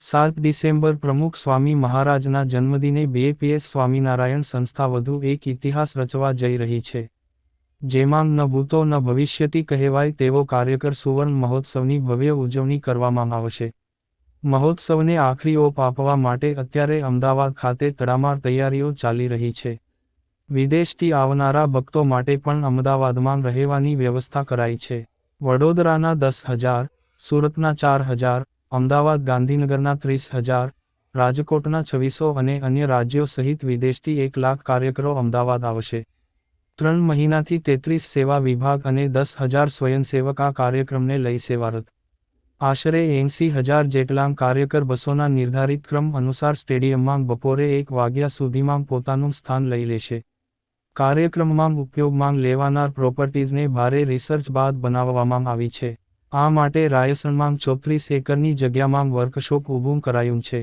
સાત ડિસેમ્બર પ્રમુખ સ્વામી મહારાજના જન્મદિને બીએપીએસ સ્વામિનારાયણ સંસ્થા વધુ એક ઇતિહાસ રચવા જઈ રહી છે. જેમાં ન ભૂતો ન ભવિષ્યથી કહેવાય તેવો કાર્યકર સુવર્ણ મહોત્સવની ભવ્ય ઉજવણી કરવામાં આવશે. મહોત્સવને આખરી ઓપ આપવા માટે અત્યારે અમદાવાદ ખાતે તડામાર તૈયારીઓ ચાલી રહી છે. વિદેશથી આવનારા ભક્તો માટે પણ અમદાવાદમાં રહેવાની વ્યવસ્થા કરાઈ છે. વડોદરાના દસ હજાર, સુરતના ચાર હજાર અમદાવાદ ગાંધીનગરના ત્રીસ હજાર, રાજકોટના છવ્વીસો અને અન્ય રાજ્યો સહિત વિદેશથી એક લાખ કાર્યકરો અમદાવાદ આવશે. ત્રણ મહિનાથી તેત્રીસ સેવા વિભાગ અને દસ હજાર સ્વયંસેવક આ કાર્યક્રમને લઈ સેવારત. આશરે એંસી હજાર જેટલા કાર્યકર બસોના નિર્ધારિત ક્રમ અનુસાર સ્ટેડિયમમાં બપોરે એક વાગ્યા સુધીમાં પોતાનું સ્થાન લઈ લેશે. કાર્યક્રમમાં ઉપયોગમાં લેવાનાર પ્રોપર્ટીઝને ભારે રિસર્ચ બાદ બનાવવામાં આવી છે. આ માટે રાયસણમાં ચોત્રીસ એકરની જગ્યામાં વર્કશોપ ઊભું કરાયું છે.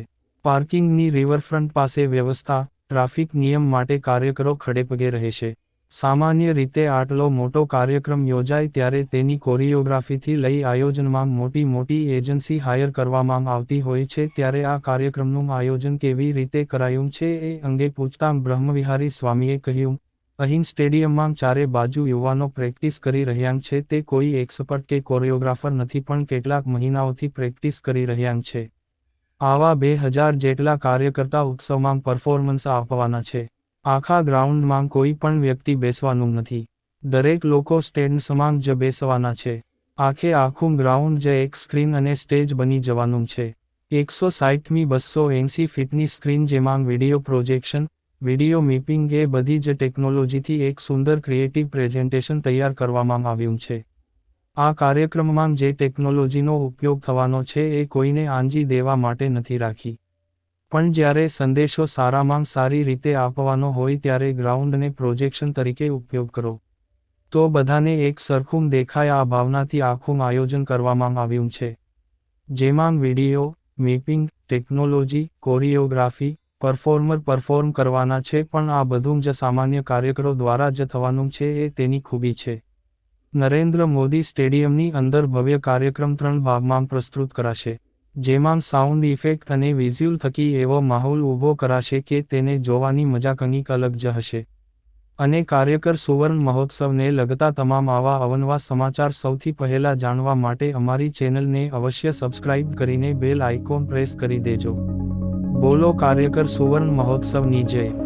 પાર્કિંગની રિવરફ્રન્ટ પાસે વ્યવસ્થા, ટ્રાફિક નિયમ માટે કાર્યકરો ખડેપગે રહેશે સામાન્ય રીતે આટલો મોટો કાર્યક્રમ યોજાય ત્યારે તેની કોરિયોગ્રાફીથી લઈ આયોજનમાં મોટી મોટી એજન્સી હાયર કરવામાં આવતી હોય છે ત્યારે આ કાર્યક્રમનું આયોજન કેવી રીતે કરાયું છે એ અંગે પૂછતા બ્રહ્મવિહારી સ્વામીએ કહ્યું અહીં સ્ટેડિયમમાં ચારે બાજુ યુવાનો પ્રેક્ટિસ કરી રહ્યા છે. તે કોઈ એક્સપર્ટ કે કોરિયોગ્રાફર નથી, પણ કેટલાક મહિનાઓથી પ્રેક્ટિસ કરી રહ્યા છે. આવા બે હજાર જેટલા કાર્યકર્તા ઉત્સવમાં પરફોર્મન્સ આપવાના છે. આખા ગ્રાઉન્ડમાં કોઈ પણ વ્યક્તિ બેસવાનું નથી. દરેક લોકો સ્ટેન્ડ સમાન જ બેસવાના છે. આખે આખું ગ્રાઉન્ડ જ એક સ્ક્રીન અને સ્ટેજ બની જવાનું છે. એકસો સાઠમી, બસો એંસી ફીટની સ્ક્રીન જેમાં વીડિયો પ્રોજેક્શન વિડિયો મેપિંગ એ બધી જ ટેકનોલોજીથી એક સુંદર ક્રિએટિવ પ્રેઝન્ટેશન તૈયાર કરવામાં આવ્યું છે. આ કાર્યક્રમમાં જે ટેકનોલોજીનો ઉપયોગ થવાનો છે એ કોઈને આંજી દેવા માટે નથી રાખી. પણ જ્યારે સંદેશો સારામાં સારી રીતે આપવાનો હોય ત્યારે ગ્રાઉન્ડને પ્રોજેક્શન તરીકે ઉપયોગ કરો. તો બધાને એક સરખું દેખાય આ ભાવનાથી આખું આયોજન કરવામાં આવ્યું છે. જેમાં video, mapping, technology, choreography performer perform કરવાના છે, પણ આ બધું જ સામાન્ય કાર્યકરો દ્વારા જ થવાનું છે, એ તેની ખૂબી છે. નરેન્દ્ર મોદી સ્ટેડિયમની અંદર ભવ્ય કાર્યક્રમ ત્રણ ભાગમાં પ્રસ્તુત કરાશે. જેમાં સાઉન્ડ ઇફેક્ટ અને વિઝ્યુઅલ થકી એવો માહોલ ઊભો કરાશે કે તેને જોવાની મજા કંઈક અલગ જ હશે. અને કાર્યકર સુવર્ણ મહોત્સવને લગતા તમામ આવા અવનવા સમાચાર સૌથી પહેલા જાણવા માટે અમારી ચેનલને અવશ્ય સબસ્ક્રાઇબ કરીને બેલ આઇકોન પ્રેસ કરી દેજો. બોલો કાર્યકર સુવર્ણ મહોત્સવની જય.